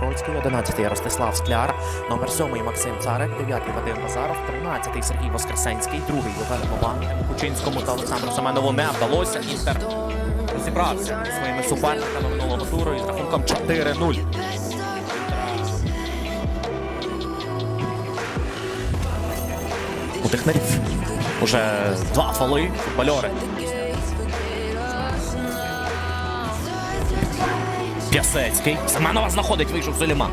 Навроцький, 11-й Ростислав Скляр, номер 7-й Максим Царик, 9-й Вадим Назаров, 13-й Сергій Воскресенський, 2-й Євген Бабан. Кучинському та Олександру Семенову не вдалося. Інтер розібрався зі своїми суперниками минулого туру із рахунком 4-0. У технарів уже два фоли футбольори. П'ясецький. Семенова знаходить, вийшов Суліман.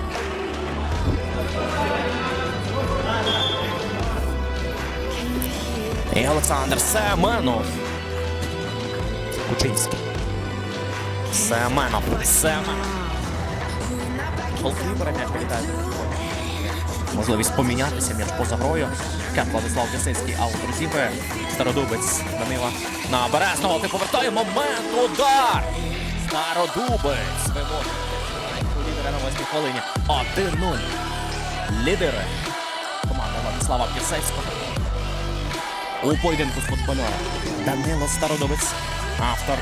І Олександр Семенов. Кучинський. Семенов. Семенов. Голкіпера м'яч вилітає. Можливість помінятися м'яч поза грою. Кеп Владислав П'ясецький аут розібрає. Стародубець Данила на Березного. Ти повертає момент. Удар! Стародубець виводить. У лідера на восьмій хвилині. 1-0. Лідери. Команда Владислава П'ясецького. У поєдинку з футбольором. Данило Стародубець. Автор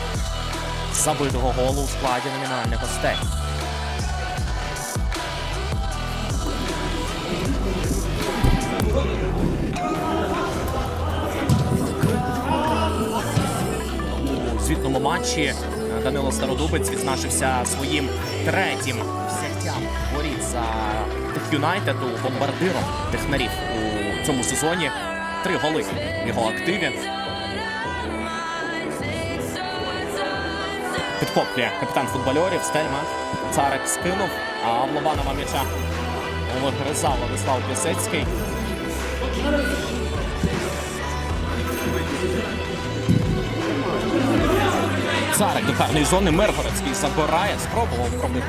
забитого голу у складі номінальних гостей. У звітному матчі Данило Стародубець відзначився своїм третім взяттям воріт за Тих Юнайтед у бомбардиром технарів у цьому сезоні. Три голи в його активі. Підхоплює капітан футбольорів Стельма. Царик скинув, а в Лобанова м'яча вигризав Владислав Пісецький. Царик до певної зони Миргородський забирає. Спробував пробити.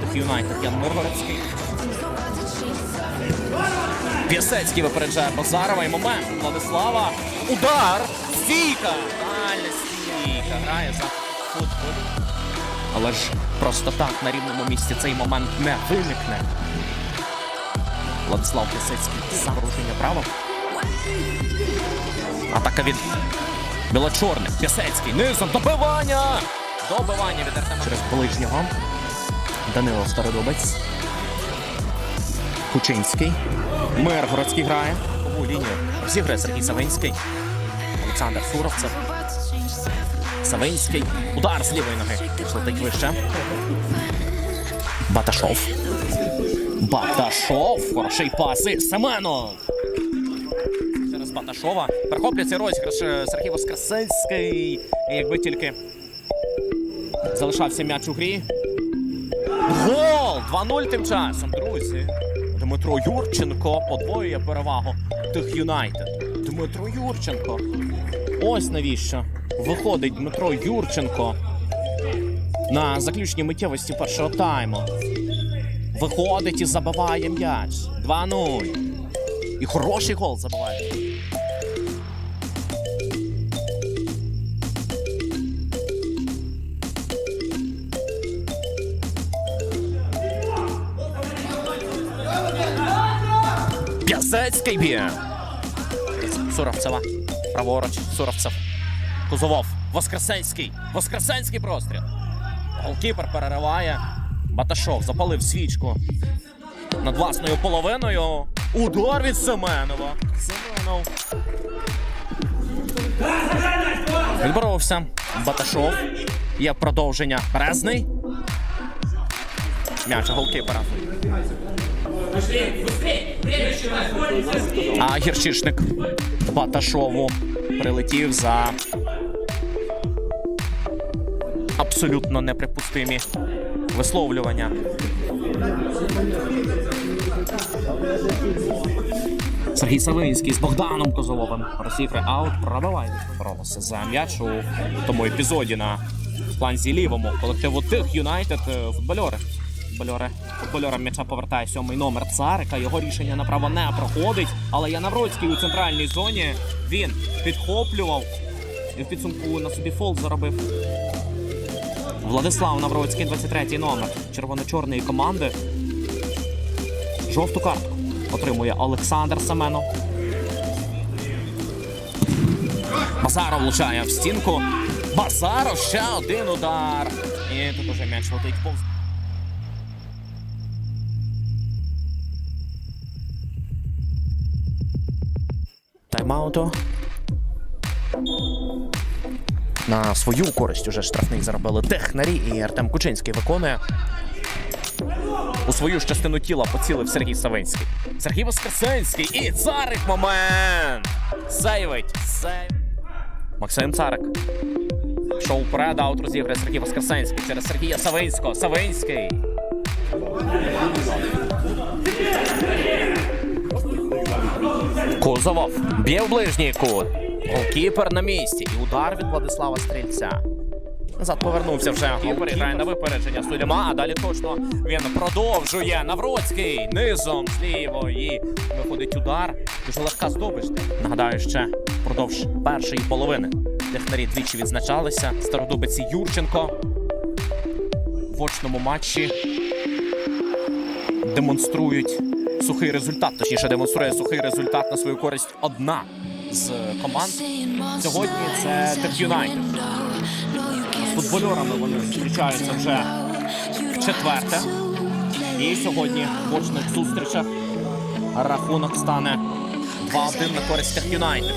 Тих Юнайтед Ян Миргородський. П'ясецький випереджає Базарова і момент Владислава. Удар! Стійка! Дальня стійка. Грає за футбол. Але ж просто так на рівному місці цей момент не виникне. Владислав П'ясецький за порушення права. Атака від білочорних. П'ясецький. Низом. Добивання! Добивання від Артема. Через ближнього. Данило Стародубець. Кучинський. Миргородський грає. Нову лінію розіграє Сергій Савинський. Олександр Суровцев. Савинський. Удар з лівої ноги. Летить вище. Баташов. Баташов. Хороший пас. І Семенов. Баташова. Перехоплюється розіграш е, Сергій Воскресенський. Якби тільки залишався м'яч у грі. Гол! 2-0 тим часом, друзі. Дмитро Юрченко подвоює перевагу тих Юнайтед. Дмитро Юрченко. Ось навіщо виходить Дмитро Юрченко на заключній миттєвості першого тайму. Виходить і забиває м'яч. 2-0. І хороший гол забиває. П'язецький б'є. Суровцева. Праворуч. Суровцев. Кузовов. Воскресенський. Воскресенський простріл. Голкіпер перериває. Баташов запалив свічку над власною половиною. Удар від Семенова. Семенов. Відборовся. Баташов. Є продовження. Березний. М'яч голкіпера. А гірчишник Баташову прилетів за абсолютно неприпустимі висловлювання. Сергій Савинський з Богданом Козоловим розіграє аут. Пробиває боролися за м'яч у тому епізоді на фланзі лівому колективу тих Юнайтед е, футбольори. Футбольори. Футбольорам м'яча повертає сьомий номер Царика. Його рішення направо не проходить. Але Янавроцький у центральній зоні він підхоплював і в підсумку на собі фол заробив. Владислав Навроцький, 23-й номер червоно-чорної команди. Жовту картку отримує Олександр Семенов. Базаров влучає в стінку. Базаров ще один удар. І тут уже м'яч летить повз. Тайм-ауту. На свою користь уже штрафний заробили технарі, і Артем Кучинський виконує. У свою ж частину тіла поцілив Сергій Савинський. Сергій Воскресенський і царик момент! Сейвить! Сейв. Максим Царик. Шоу вперед, аут розіграє Сергій Воскресенський через Сергія Савинського. Савинський. Кузовов б'є в ближній кут. Голкіпер на місці. І удар від Владислава Стрільця. Назад повернувся вже. Голкіпер грає на випередження Суліма, а далі точно він продовжує. Навроцький низом з лівої. Виходить удар. Дуже легка здобич. Нагадаю, ще впродовж першої половини. Технарі двічі відзначалися. Стародубиці Юрченко в очному матчі демонструють сухий результат. Точніше, демонструє сухий результат на свою користь одна з команд. Сьогодні це Тек Юнайтед. З футбольорами вони зустрічаються вже в четверте. І сьогодні в очних зустрічах рахунок стане 2-1 на користь Тех Юнайтед.